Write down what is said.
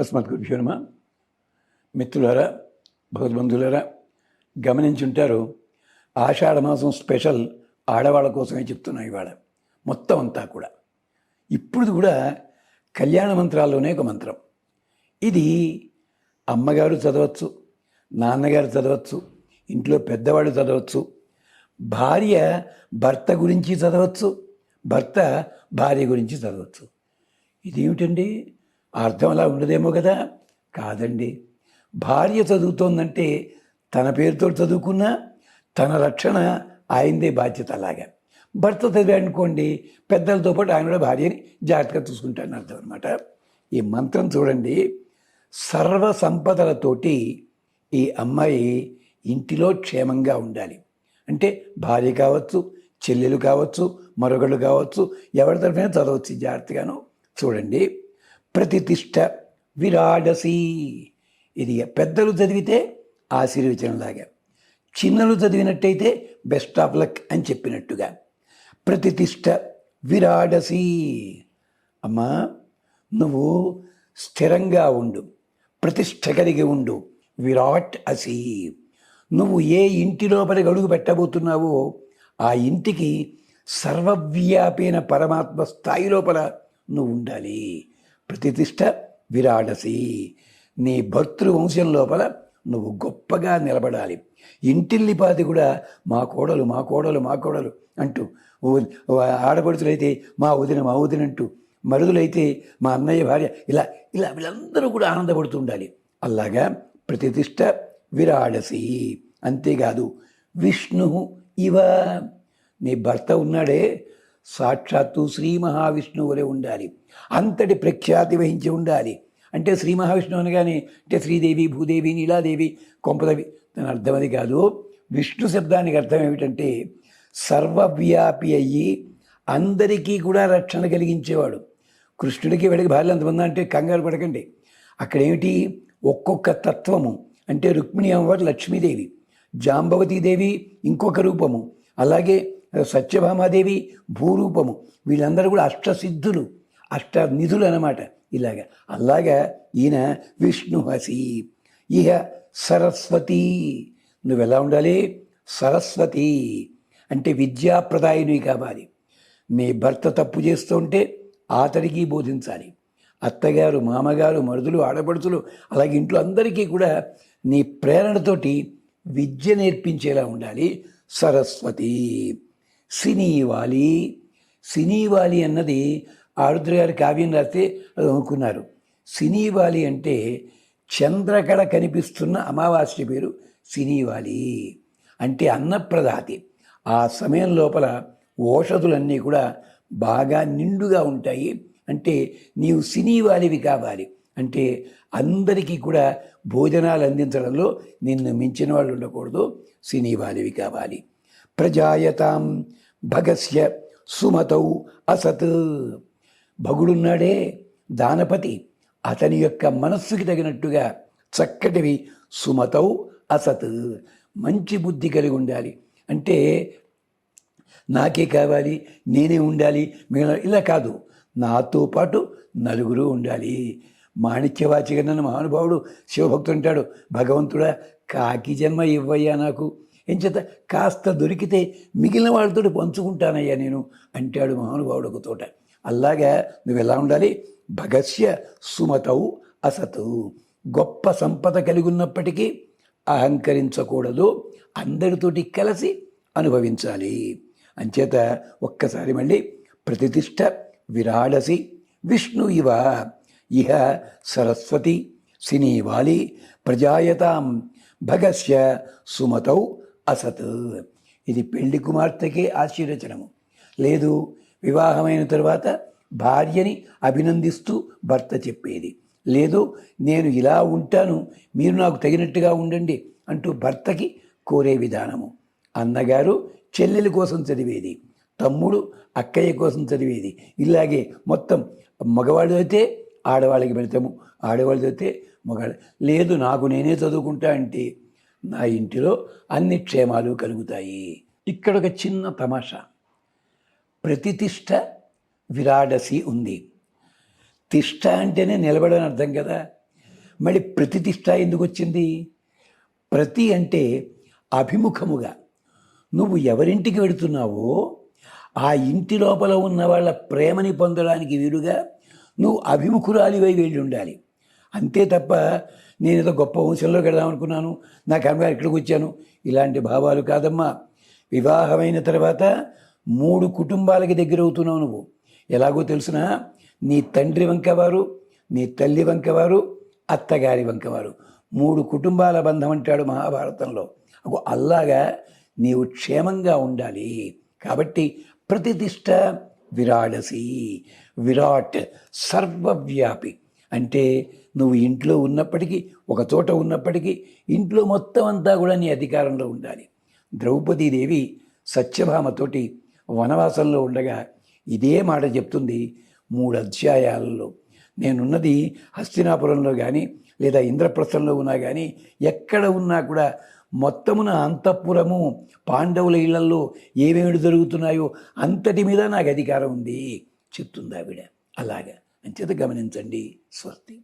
అస్మద్గురుభ్యో నమ. మిత్రులారా భగవద్బంధులారా గమనించుంటారు ఆషాఢమాసం స్పెషల్ ఆడవాళ్ళ కోసమే చెప్తున్నా ఇవాళ. మొత్తం అంతా కూడా. ఇప్పుడు కూడా కళ్యాణ మంత్రాల్లోనే ఒక మంత్రం. ఇది అమ్మగారు చదవచ్చు నాన్నగారు చదవచ్చు ఇంట్లో పెద్దవాళ్ళు చదవచ్చు భార్య భర్త గురించి చదవచ్చు భర్త భార్య గురించి చదవచ్చు. ఇదేమిటండి? అర్థం అలా ఉండదేమో కదా? కాదండి. భార్య చదువుతోందంటే తన పేరుతో చదువుకున్నా తన రక్షణ ఆయనదే బాధ్యత అలాగా. భర్త చదివాడనుకోండి పెద్దలతో పాటు ఆయన కూడా భార్యని జాగ్రత్తగా చూసుకుంటాడని అర్థం అనమాట ఈ మంత్రం చూడండి. సర్వ సంపదలతోటి ఈ అమ్మాయి ఇంటిలో క్షేమంగా ఉండాలి. అంటే భార్య కావచ్చు చెల్లెలు కావచ్చు మరొకళ్ళు కావచ్చు ఎవరి తరఫైనా చదవచ్చు జాగ్రత్తగాను. చూడండి. ప్రతిష్ట విరాడసి ఇది పెద్దలు చదివితే ఆశీర్వచనంలాగా. చిన్నలు చదివినట్టయితే బెస్ట్ ఆఫ్ లక్ అని చెప్పినట్టుగా. ప్రతిష్ట విరాడసి అమ్మా నువ్వు స్థిరంగా ఉండు. ప్రతిష్ట కలిగి ఉండు. విరాట్ అసి. నువ్వు ఏ ఇంటి లోపలికి అడుగు పెట్టబోతున్నావో ఆ ఇంటికి సర్వవ్యాపీన పరమాత్మ స్థాయి లోపల నువ్వు ఉండాలి. ప్రతిష్ట విరాడసి. నీ భర్తృ వంశం లోపల నువ్వు గొప్పగా నిలబడాలి. ఇంటిల్లిపాతి కూడా మా కోడలు మా కోడలు మా కోడలు అంటూ ఆడపడుతులైతే మా వదిన మా వదిన అంటూ మరుదులైతే మా అన్నయ్య భార్య ఇలా ఇలా వీళ్ళందరూ కూడా ఆనందపడుతూ ఉండాలి. అలాగా ప్రతిష్ట విరాడసి. అంతేకాదు విష్ణు ఇవ. నీ భర్త ఉన్నాడే సాక్షాత్తు శ్రీ మహావిష్ణువు వలె ఉండాలి. అంతటి ప్రఖ్యాతి వహించి ఉండాలి. అంటే శ్రీ మహావిష్ణువు అనగానే అంటే శ్రీదేవి భూదేవి నీలాదేవి కొంపదవి దాని అర్థం అది కాదు. విష్ణు శబ్దానికి అర్థం ఏమిటంటే సర్వవ్యాపి అయ్యి అందరికీ కూడా రక్షణ కలిగించేవాడు. కృష్ణుడికి వెళ్ళి భార్యలు ఎంతమంది అంటే కంగారు పడకండి. అక్కడ ఏమిటి ఒక్కొక్క తత్వము. అంటే రుక్మిణి అమ్మవారు లక్ష్మీదేవి జాంబవతీదేవి ఇంకొక రూపము. అలాగే సత్యభామాదేవి భూరూపము. వీళ్ళందరూ కూడా అష్టసిద్ధులు అష్ట నిధులు అనమాట ఇలాగ. అలాగా ఈయన విష్ణుహసి ఇహ సరస్వతి. నువ్వు ఎలా ఉండాలి? సరస్వతి. అంటే విద్యాప్రదాయిని కావాలి మీ భర్త తప్పు చేస్తూ ఉంటే అతడికి బోధించాలి. అత్తగారు మామగారు మరుదులు ఆడపడుతులు అలాగే ఇంట్లో అందరికీ కూడా నీ ప్రేరణతోటి విద్య నేర్పించేలా ఉండాలి సరస్వతి. సినీవాలి. సినీవాలి అన్నది ఆరుద్ర గారి కావ్యం రాస్తే అది అనుకున్నారు. సినీవాలి అంటే చంద్రకళ కనిపిస్తున్న అమావాస్య పేరు సినీవాలి. అంటే అన్నప్రదాతి. ఆ సమయం లోపల ఓషధులన్నీ కూడా బాగా నిండుగా ఉంటాయి. అంటే నీవు సినీవాలివి కావాలి. అంటే అందరికీ కూడా భోజనాలు అందించడంలో నిన్ను మించిన వాళ్ళు ఉండకూడదు. సినీవాలివి కావాలి. ప్రజాయతాం భగస్య సుమతౌ అసత్. భగుడున్నాడే దానపతి అతని యొక్క మనస్సుకి తగినట్టుగా చక్కటివి సుమతౌ అసత్. మంచి బుద్ధి కలిగి ఉండాలి. అంటే నాకే కావాలి నేనే ఉండాలి మిగిలిన ఇలా కాదు. నాతో పాటు నలుగురు ఉండాలి. మాణిక్యవాచికన్న మహానుభావుడు శివభక్తుడు అంటాడు. భగవంతుడా కాకి జన్మ ఇవ్వయ్యా నాకు. ఎంచేత కాస్త దొరికితే మిగిలిన వాళ్ళతో పంచుకుంటానయ్యా నేను అంటాడు మహానుభావుడు ఒక తోట. అలాగా నువ్వు ఎలా ఉండాలి? భగస్య సుమతౌ అసతు. గొప్ప సంపద కలిగి ఉన్నప్పటికీ అహంకరించకూడదు. అందరితోటి కలిసి అనుభవించాలి. అంచేత ఒక్కసారి మళ్ళీ ప్రతిష్ట విరాడసి విష్ణు ఇవ. ఇహ సరస్వతి సినీవాలి ప్రజాయతాం భగస్య సుమతౌ అసత్. ఇది పెళ్ళి కుమార్తెకే ఆశీర్వచనము. లేదు వివాహమైన తరువాత భార్యని అభినందిస్తూ భర్త చెప్పేది. లేదు నేను ఇలా ఉంటాను మీరు నాకు తగినట్టుగా ఉండండి అంటూ భర్తకి కోరే విధానము. అన్నగారు చెల్లెల కోసం చదివేది తమ్ముడు అక్కయ్య కోసం చదివేది. ఇలాగే మొత్తం మగవాళ్ళు అయితే ఆడవాళ్ళకి పెడతాము ఆడవాళ్ళు అయితే మగవాళ్ళు లేదు నాకు నేనే చదువుకుంటా అంటే నా ఇంటిలో అన్ని క్షేమాలు కలుగుతాయి. ఇక్కడ ఒక చిన్న తమాషా. ప్రతితిష్ట విరాడసి ఉంది. తిష్ట అంటేనే నిలబడని అర్థం కదా. మళ్ళీ ప్రతితిష్ట ఎందుకు వచ్చింది ప్రతి అంటే అభిముఖముగా. నువ్వు ఎవరింటికి వెడుతున్నావో ఆ ఇంటి లోపల ఉన్న వాళ్ళ ప్రేమని పొందడానికి వీలుగా నువ్వు అభిముఖురాలివై వెళ్ళి ఉండాలి అంతే తప్ప నేను ఏదో గొప్ప వంశంలోకి వెళ్దాం అనుకున్నాను నా కర్మగారు ఇక్కడికి వచ్చాను. ఇలాంటి భావాలు కాదమ్మా. వివాహమైన తర్వాత మూడు కుటుంబాలకి దగ్గర అవుతున్నావు నువ్వు. ఎలాగో తెలుసునా? నీ తండ్రి వంకవారు నీ తల్లి వంకవారు అత్తగారి వంకవారు. మూడు కుటుంబాల బంధం అంటాడు మహాభారతంలో. అల్లాగా నీవు క్షేమంగా ఉండాలి. కాబట్టి ప్రతిష్ట విరాడసి విరాట్ సర్వవ్యాపి. అంటే నువ్వు ఇంట్లో ఉన్నప్పటికీ ఒక చోట ఉన్నప్పటికీ ఇంట్లో మొత్తం అంతా కూడా నీ అధికారంలో ఉండాలి. ద్రౌపదీదేవి సత్యభామతోటి వనవాసంలో ఉండగా ఇదే మాట చెప్తుంది మూడు అధ్యాయాలలో. నేనున్నది హస్తినాపురంలో కానీ లేదా ఇంద్రప్రస్థంలో ఉన్నా కానీ ఎక్కడ ఉన్నా కూడా మొత్తమున అంతఃపురము పాండవుల ఇళ్ళలో ఏమేమి జరుగుతున్నాయో అంతటి మీద నాకు అధికారం ఉంది చెప్తుంది ఆవిడ. అలాగా. అంచేత గమనించండి స్వస్తి.